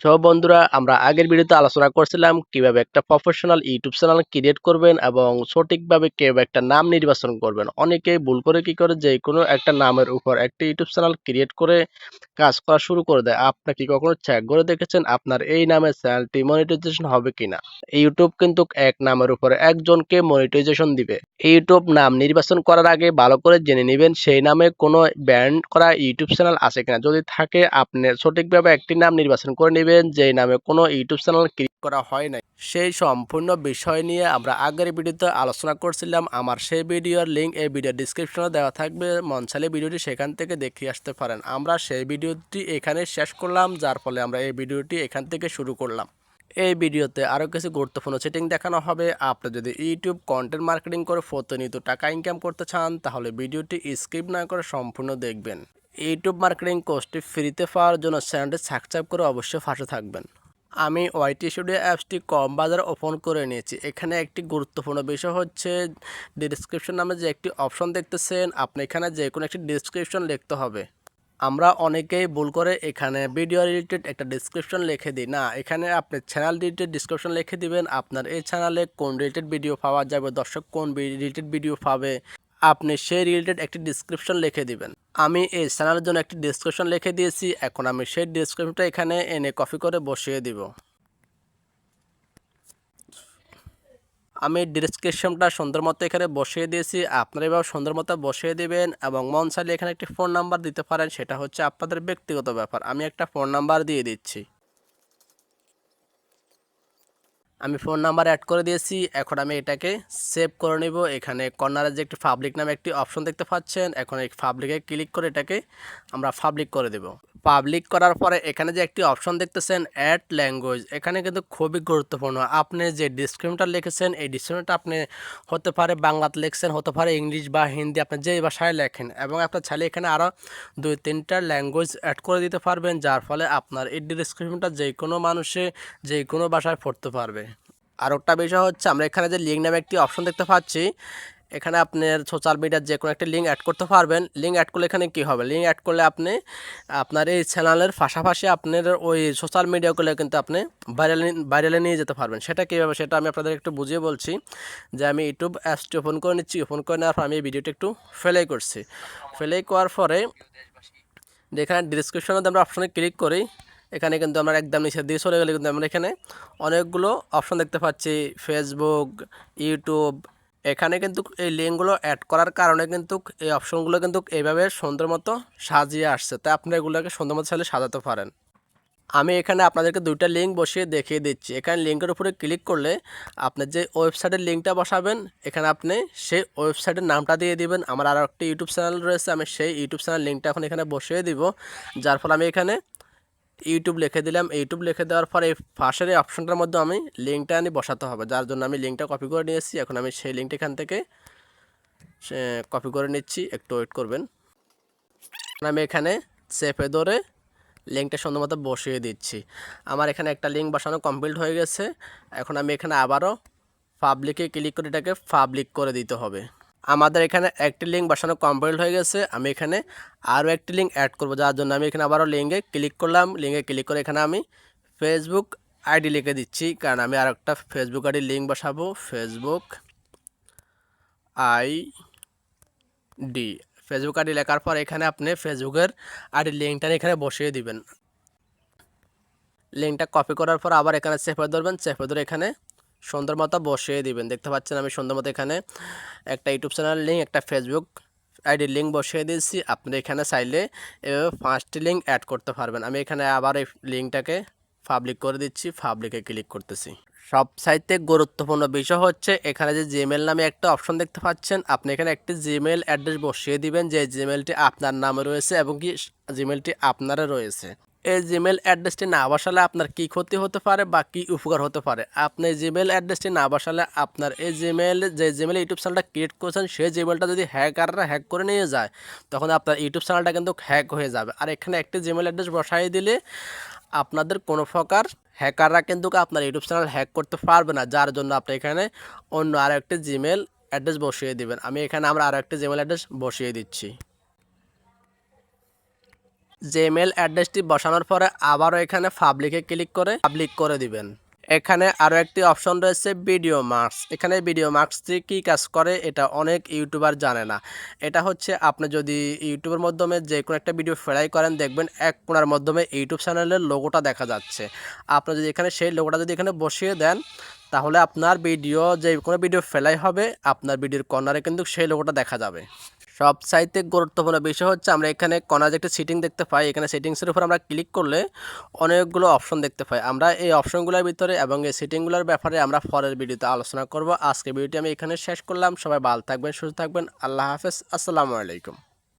সব বন্ধুরা, আমরা আগের ভিডিওতে আলোচনা করছিলাম কীভাবে একটা প্রফেশনাল ইউটিউব চ্যানেল ক্রিয়েট করবেন এবং সঠিকভাবে কেউ একটা নাম নির্বাচন করবেন। অনেকে ভুল করে কি করে? যে কোনো একটা নামের উপর একটা ইউটিউব চ্যানেল ক্রিয়েট করে কাজ করা শুরু করে দেয়। আপনি কি কখনো চেক করে দেখেছেন আপনার এই নামের চ্যানেলটি মনিটাইজেশন হবে কিনা? ইউটিউব কিন্তু এক নামের উপরে একজনকে মনিটাইজেশন দিবে। ইউটিউব নাম নির্বাচন করার আগে ভালো করে জেনে নেবেন সেই নামে কোনো ব্যান্ড করা ইউটিউব চ্যানেল আছে কিনা। যদি থাকে, আপনি সঠিকভাবে একটি নাম নির্বাচন করে নেবেন। যে নামে কোনো ইউটিউব চ্যানেল ক্রিয়েট করা হয় নাই। সেই সম্পূর্ণ বিষয় নিয়ে আমরা আগের ভিডিওতে আলোচনা করছিলাম। আমার সেই ভিডিওর লিঙ্ক এই ভিডিও ডিসক্রিপশনে দেওয়া থাকবে। মন ভিডিওটি সেখান থেকে দেখে আসতে পারেন। আমরা সেই ভিডিওটি এখানে শেষ করলাম, যার ফলে আমরা এই ভিডিওটি এখান থেকে শুরু করলাম। এই ভিডিওতে আরও কিছু গুরুত্বপূর্ণ সেটিং দেখানো হবে। আপনি যদি ইউটিউব কন্টেন্ট মার্কেটিং করে প্রতিনিয়ত টাকা ইনকাম করতে চান, তাহলে ভিডিওটি স্কিপ না করে সম্পূর্ণ দেখবেন। ইউটিউব মার্কেটিং কোর্সটি ফ্রিতে পাওয়ার জন্য চ্যানেলটি সাবস্ক্রাইব করে অবশ্যই ফাঁসে থাকবেন। আমি ওয়াইটি স্টুডিও অ্যাপসটি কম বাজারে ওপেন করে নিয়েছি। এখানে একটি গুরুত্বপূর্ণ বিষয় হচ্ছে ডিসক্রিপশন নামে যে একটি অপশন দেখতেছেন, আপনি এখানে যে কোনো একটি ডিসক্রিপশন লিখতে হবে। আমরা অনেকেই ভুল করে এখানে ভিডিও রিলেটেড একটা ডিসক্রিপশন লিখে দিই। না, এখানে আপনি চ্যানেল রিলেটেড ডিসক্রিপশন লিখে দিবেন। আপনার এই চ্যানেলে কোন রিলেটেড ভিডিও পাওয়া যাবে, দর্শক কোন রিলেটেড ভিডিও পাবে আপনি সেই রিলেটেড একটি ডিসক্রিপশন লিখে দিবেন। আমি এই চ্যানেলের জন্য একটি ডিসক্রিপশন লিখে দিয়েছি, এখন আমি সেই ডিসক্রিপশনটা এখানে এনে কপি করে বসিয়ে দিব। আমি ডিসক্রিপশনটা সুন্দর মতো এখানে বসিয়ে দিয়েছি, আপনারা এভাবে সুন্দর মতো বসিয়ে দিবেন এবং মন চাইলে এখানে একটি ফোন নাম্বার দিতে পারেন, সেটা হচ্ছে আপনাদের ব্যক্তিগত ব্যাপার। আমি একটা ফোন নাম্বার দিয়ে দিচ্ছি। আমি ফোন নাম্বার অ্যাড করে দিয়েছি। এখন আমি এটাকে সেভ করে নেব। এখানে কর্নারের যে একটি পাবলিক নামে একটি অপশন দেখতে পাচ্ছেন। এখন এই পাবলিকে ক্লিক করে এটাকে আমরা পাবলিক করে দেব। পাবলিক করার পরে এখানে যে একটি অপশন দেখতেছেন অ্যাড ল্যাঙ্গুয়েজ এখানে কিন্তু খুবই গুরুত্বপূর্ণ। আপনি যে ডিসক্রিপশনটা লিখেছেন, এই ডিসক্রিপশনটা আপনি হতে পারে বাংলাতে লিখছেন, হতে পারে ইংলিশ বা হিন্দি, আপনি যে ভাষায় লেখেন এবং আপনার চাইলে এখানে আরও দুই তিনটা ল্যাঙ্গুয়েজ অ্যাড করে দিতে পারবেন, যার ফলে আপনার এই ডিসক্রিপশনটা যে কোনো মানুষে, যে কোনো ভাষায় পড়তে পারবে। আর একটা বিষয় হচ্ছে, আমরা এখানে যে লিঙ্ক নামে একটি অপশন দেখতে পাচ্ছি এখানে আপনার সোশ্যাল মিডিয়ার যে কোনো একটা লিঙ্ক অ্যাড করতে পারবেন। লিঙ্ক অ্যাড করলে এখানে কী হবে? লিঙ্ক অ্যাড করলে আপনি, আপনার এই চ্যানেলের পাশাপাশি আপনার ওই সোশ্যাল মিডিয়াগুলো কিন্তু আপনি ভাইরালে ভাইরালে নিয়ে যেতে পারবেন। সেটা কীভাবে? সেটা আমি আপনাদের একটু বুঝিয়ে বলছি যে আমি ইউটিউব অ্যাপসটি ওপেন করে নিচ্ছি। ওপেন করে নেওয়ার পর আমি এই ভিডিওটি একটু ফেলাই করছি। ফেলাই করার পরে এখানে ডিসক্রিপশনে আমরা অপশনে ক্লিক করি। এখানে কিন্তু আমরা একদম নিচে দিয়ে চলে গেলে কিন্তু আমরা এখানে অনেকগুলো অপশন দেখতে পাচ্ছি। ফেসবুক ইউটিউব এখানে কিন্তু এই লিঙ্কগুলো অ্যাড করার কারণে কিন্তু এই অপশনগুলো কিন্তু এইভাবে সুন্দর মতো সাজিয়ে আসছে। তাই আপনি এগুলোকে সুন্দর মতো চাইলে সাজাতে পারেন। আমি এখানে আপনাদেরকে দুইটা লিঙ্ক বসিয়ে দেখিয়ে দিচ্ছি। এখানে লিঙ্কের উপরে ক্লিক করলে আপনি যে ওয়েবসাইটের লিঙ্কটা বসাবেন, এখানে আপনি সেই ওয়েবসাইটের নামটা দিয়ে দিবেন। আমার আরও একটি ইউটিউব চ্যানেল রয়েছে, আমি সেই ইউটিউব চ্যানেল লিঙ্কটা এখন এখানে বসিয়ে দিব। যার ফলে আমি এখানে ইউটিউব লিখে দিলাম। ইউটিউব লিখে দেওয়ার পরে এই পাশের এই অপশনটার মধ্যে আমি লিঙ্কটা আনি, বসাতে হবে। যার জন্য আমি লিঙ্কটা কপি করে নিয়েছি। এখন আমি সেই লিঙ্কটা এখান থেকে কপি করে নিচ্ছি। একটু ওয়েট করবেন। আমি এখানে চেপে ধরে লিঙ্কটা সুন্দর মতো বসিয়ে দিচ্ছি। আমার এখানে একটা লিঙ্ক বসানো কমপ্লিট হয়ে গেছে। এখন আমি এখানে আবারও পাবলিকে ক্লিক করে এটাকে পাবলিক করে দিতে হবে। আমাদের এখানে একটি লিঙ্ক বসানো কমপ্লিট হয়ে গেছে। আমি এখানে আরও একটি লিঙ্ক অ্যাড করব, যার জন্য আমি এখানে আবারও লিঙ্কে ক্লিক করলাম। লিঙ্কে ক্লিক করে এখানে আমি ফেসবুক আইডি লিখে দিচ্ছি, কারণ আমি আর একটা ফেসবুক আইডি লিঙ্ক বসাবো। Facebook I D Facebook ID লেখার পর এখানে আপনি ফেসবুকের আইডি লিঙ্কটা এখানে বসিয়ে দিবেন। লিঙ্কটা কপি করার পর আবার এখানে চেপে ধরবেন। চেপে ধরে এখানে সুন্দর মতো বসিয়ে দিবেন। দেখতে পাচ্ছেন আমি সুন্দর মতো এখানে একটা ইউটিউব চ্যানেল লিঙ্ক একটা ফেসবুক আইডি লিঙ্ক বসিয়ে দিয়েছি। আপনি এখানে চাইলে এভাবে পাঁচটি লিঙ্ক অ্যাড করতে পারবেন। আমি এখানে আবার এই লিঙ্কটাকে পাবলিক করে দিচ্ছি পাবলিকে ক্লিক করতেছি। সব সাইতে গুরুত্বপূর্ণ বিষয় হচ্ছে এখানে যে জিমেল নামে একটা অপশন দেখতে পাচ্ছেন। আপনি এখানে একটি জিমেল অ্যাড্রেস বসিয়ে দিবেন, যে জিমেলটি আপনার নামে রয়েছে এবং কি জিমেলটি আপনারও রয়েছে। এই জিমেল অ্যাড্রেসটি না বসালে আপনার কি ক্ষতি হতে পারে বা কী উপকার হতে পারে? আপনি জিমেল অ্যাড্রেসটি না বসালে আপনার এই জিমেল যে জিমেল ইউটিউব চ্যানেলটা ক্রিয়েট করেছেন, সেই জিমেলটা যদি হ্যাকাররা হ্যাক করে নিয়ে যায়, তখন আপনার ইউটিউব চ্যানেলটা কিন্তু হ্যাক হয়ে যাবে। আর এখানে একটি জিমেল অ্যাড্রেস বসাই দিলে আপনাদের কোনো প্রকার হ্যাকাররা কিন্তু আপনার ইউটিউব চ্যানেল হ্যাক করতে পারবে না, যার জন্য আপনি এখানে অন্য আরও একটি জিমেল অ্যাড্রেস বসিয়ে দিবেন। আমি এখানে আমরা আরও একটি জিমেল অ্যাড্রেস বসিয়ে দিচ্ছি। জিমেল অ্যাড্রেসটি বসানোর পরে আবারও এখানে পাবলিকে ক্লিক করে পাবলিক করে দিবেন। এখানে আরও একটি অপশন রয়েছে ভিডিও মার্কস এখানে ভিডিও মার্কসটি কী কাজ করে এটা অনেক ইউটিউবার জানে না। এটা হচ্ছে আপনি যদি ইউটিউবের মাধ্যমে যে কোনো একটা ভিডিও ফেলাই করেন, দেখবেন এক কোনার মাধ্যমে ইউটিউব চ্যানেলের লোগোটা দেখা যাচ্ছে। আপনি যদি এখানে সেই লোগোটা যদি এখানে বসিয়ে দেন, তাহলে আপনার ভিডিও যে কোনো ভিডিও ফেলাই হবে, আপনার ভিডিওর কর্নারে কিন্তু সেই লোগোটা দেখা যাবে। সব সাইতে গুরুত্বপূর্ণ বিষয় হচ্ছে আমরা এখানে কনাজ একটা সেটিং দেখতে পাই, এখানে সেটিংসের উপর আমরা ক্লিক করলে অনেকগুলো অপশন দেখতে পাই। আমরা এই অপশনগুলোর ভিতরে এবং এই সেটিংগুলোর ব্যাপারে আমরা পরের ভিডিওতে আলোচনা করব। আজকে ভিডিওটি আমি এখানে শেষ করলাম। সবাই ভালো থাকবেন, সুস্থ থাকবেন। আল্লাহ হাফেজ। আসসালামু আলাইকুম।